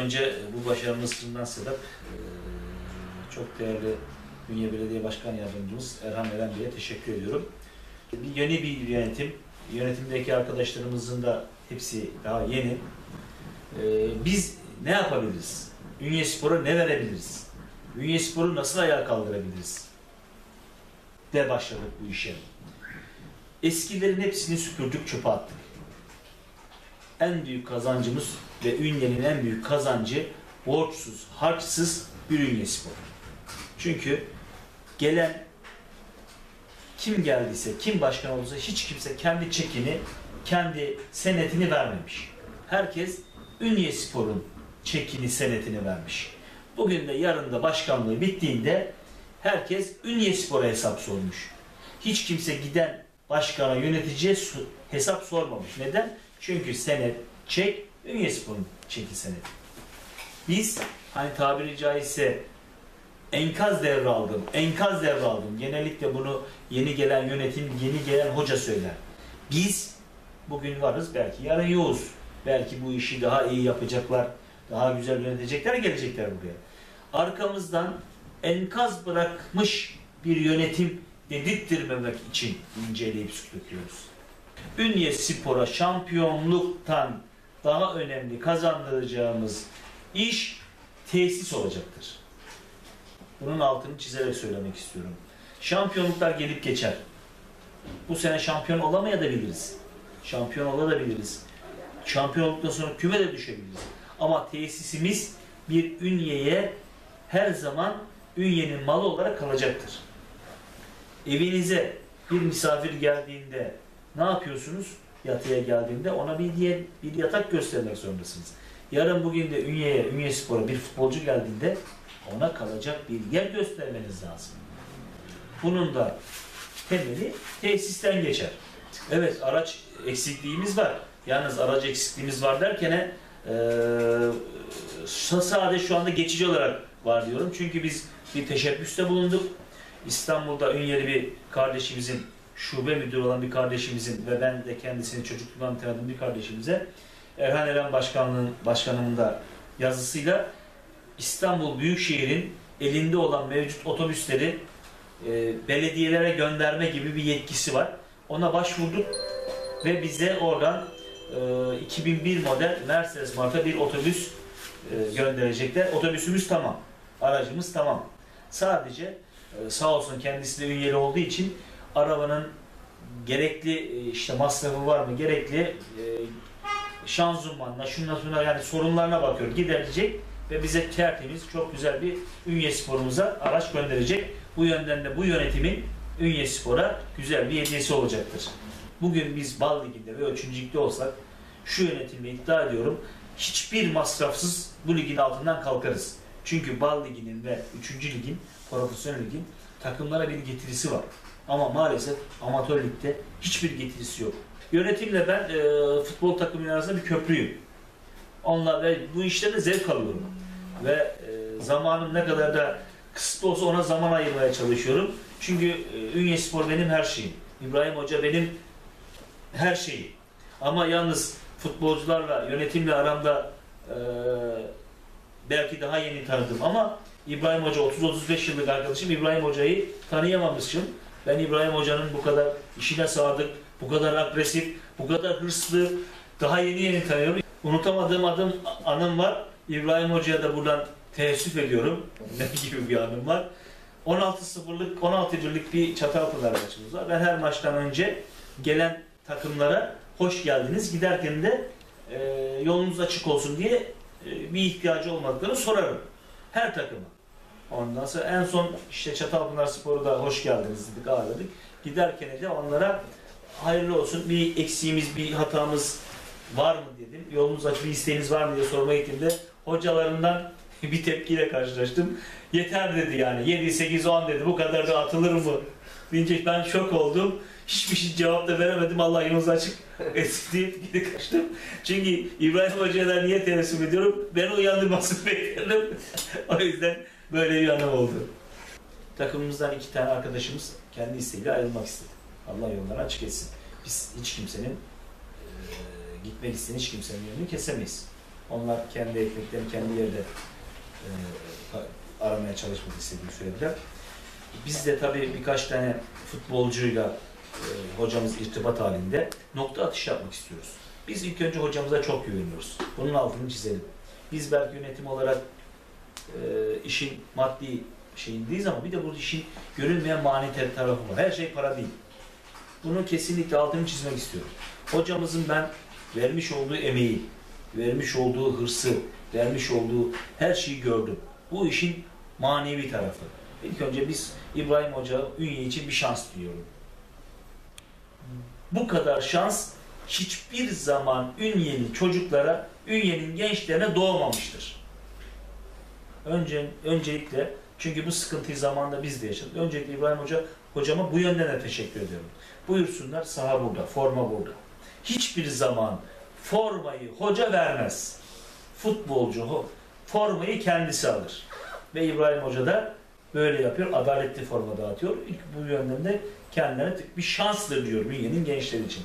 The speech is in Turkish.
önce bu başarımız sırrından sebep çok değerli Ünye Belediye Başkan Yardımcımız Erhan Eren Bey'e teşekkür ediyorum. Bir yeni bir yönetim, yönetimdeki arkadaşlarımızın da hepsi daha yeni. E, biz ne yapabiliriz? Ünye Spor'a ne verebiliriz? Ünye Spor'u nasıl ayağa kaldırabiliriz? De başladık bu işe. Eskilerin hepsini süpürdük, çöpe attık. En büyük kazancımız ve Ünye'nin en büyük kazancı borçsuz, harçsız bir Ünye Spor. Çünkü gelen kim geldiyse, kim başkan olursa hiç kimse kendi çekini, kendi senetini vermemiş. Herkes Ünye Spor'un çekini, senetini vermiş. Bugün de yarın da başkanlığı bittiğinde herkes Ünye Spor'a hesap sormuş. Hiç kimse giden başkana, yöneticiye hesap sormamış. Neden? Çünkü senet, çek, Ünye Spor'un çeki senedi. Biz hani tabiri caizse enkaz devraldım, enkaz devraldım. Genellikle bunu yeni gelen yönetim, yeni gelen hoca söyler. Biz bugün varız, belki yarın yoğuz. Belki bu işi daha iyi yapacaklar, daha güzel yönetecekler, gelecekler buraya. Arkamızdan enkaz bırakmış bir yönetim dedirttirmemek için inceleyip döküyoruz. Ünye Spor'a şampiyonluktan daha önemli kazandıracağımız iş tesis olacaktır. Bunun altını çizerek söylemek istiyorum. Şampiyonluklar gelip geçer. Bu sene şampiyon olamayabiliriz. Şampiyon olabiliriz. Şampiyon olduktan sonra küme de düşebiliriz. Ama tesisimiz bir ünyeye her zaman ünyenin malı olarak kalacaktır. Evinize bir misafir geldiğinde ne yapıyorsunuz? Yatıya geldiğinde ona bir diğer bir yatak göstermek zorundasınız. Yarın bugün de Ünye'ye, Ünye Spor'a bir futbolcu geldiğinde ona kalacak bir yer göstermeniz lazım. Bunun da temeli tesisten geçer. Evet araç eksikliğimiz var. Yalnız araç eksikliğimiz var derken e, sadece şu anda geçici olarak var diyorum. Çünkü biz bir teşebbüste bulunduk. İstanbul'da Ünyeli bir kardeşimizin, şube müdürü olan bir kardeşimizin ve ben de kendisini çocukluğumdan tanıdığım bir kardeşimize Erhan Eren Başkanlığı'nın başkanımın da yazısıyla İstanbul Büyükşehir'in elinde olan mevcut otobüsleri e, belediyelere gönderme gibi bir yetkisi var. Ona başvurduk ve bize oradan e, 2001 model Mercedes marka bir otobüs e, gönderecekler. Otobüsümüz tamam. Aracımız tamam. Sadece e, sağ olsun kendisi de üyeli olduğu için arabanın gerekli e, işte masrafı var mı? Gerekli e, şanzımanla, şunla şuna yani sorunlarına bakıyor. Giderecek ve bize tertemiz çok güzel bir Ünye Spor'umuza araç gönderecek. Bu yönden de bu yönetimin Ünye Spor'a güzel bir hediyesi olacaktır. Bugün biz Bal Ligi'nde ve 3. Lig'de olsak şu yönetimle iddia ediyorum hiçbir masrafsız bu ligin altından kalkarız. Çünkü Bal Ligi'nin ve 3. Lig'in, Profesyonel Lig'in takımlara bir getirisi var. Ama maalesef amatör ligde hiçbir getirisi yok. Yönetimle ben e, futbol takımının arasında bir köprüyüm. Onunla ve bu işten de zevk alıyorum. Ve e, zamanım ne kadar da kısıtlı olsa ona zaman ayırmaya çalışıyorum. Çünkü e, Ünye Spor benim her şeyim. İbrahim Hoca benim her şeyim. Ama yalnız futbolcularla, yönetimle aramda e, belki daha yeni tanıdım ama İbrahim Hoca 30-35 yıllık arkadaşım İbrahim Hoca'yı tanıyamamışım. Ben İbrahim Hoca'nın bu kadar işine sadık, bu kadar agresif, bu kadar hırslı, daha yeni yeni tanıyorum. Unutamadığım adım anım var. İbrahim Hoca'ya da buradan teessüf ediyorum. Ne gibi bir anım var. 16-0'lık, 16 birlik bir Çatalpınar maçımız var. Ben her maçtan önce gelen takımlara hoş geldiniz. Giderken de e, yolunuz açık olsun diye e, bir ihtiyacı olmadıklarını sorarım. Her takıma. Ondan sonra en son işte Çatalpınar Spor'u da hoş geldiniz dedik, ağırladık. Giderken de onlara hayırlı olsun bir eksiğimiz, bir hatamız var mı dedim. Yolunuz açık, bir isteğiniz var mı diye sormaya gittiğimde hocalarından bir tepkiyle karşılaştım. Yeter dedi yani. 7, 8, 10 dedi. Bu kadar da atılır mı? Deyince ben şok oldum. Hiçbir şey cevap da veremedim. Allah yolunuz açık etsin deyip geri kaçtım. Çünkü İbrahim Hoca'ya da niye teessüf ediyorum? Ben uyandırmasını bekledim. o yüzden böyle bir anım oldu. Takımımızdan iki tane arkadaşımız kendi isteğiyle ayrılmak istedi. Allah yollarını açık etsin. Biz hiç kimsenin e, gitmek isteyen hiç kimsenin yönünü kesemeyiz. Onlar kendi ekmeklerini kendi yerde e, aramaya çalışmak istediğini söylediler. Biz de tabii birkaç tane futbolcuyla e, hocamız irtibat halinde nokta atışı yapmak istiyoruz. Biz ilk önce hocamıza çok güveniyoruz. Bunun altını çizelim. Biz belki yönetim olarak e, işin maddi şeyindeyiz ama bir de bu işin görünmeyen maniter tarafı var. Her şey para değil. Bunu kesinlikle altını çizmek istiyorum. Hocamızın ben vermiş olduğu emeği, vermiş olduğu hırsı, vermiş olduğu her şeyi gördüm. Bu işin manevi tarafı. İlk önce biz İbrahim Hoca Ünye için bir şans diliyorum. Bu kadar şans hiçbir zaman Ünye'li çocuklara, Ünye'nin gençlerine doğmamıştır. Önce, öncelikle çünkü bu sıkıntıyı zamanında biz de yaşadık. Öncelikle İbrahim Hoca hocama bu yönden de teşekkür ediyorum. Buyursunlar saha burada, forma burada. Hiçbir zaman formayı hoca vermez. Futbolcu formayı kendisi alır. Ve İbrahim Hoca da böyle yapıyor. Adaletli forma dağıtıyor. İlk bu yönden de kendilerine bir şansdır diyor Ünye'nin gençleri için.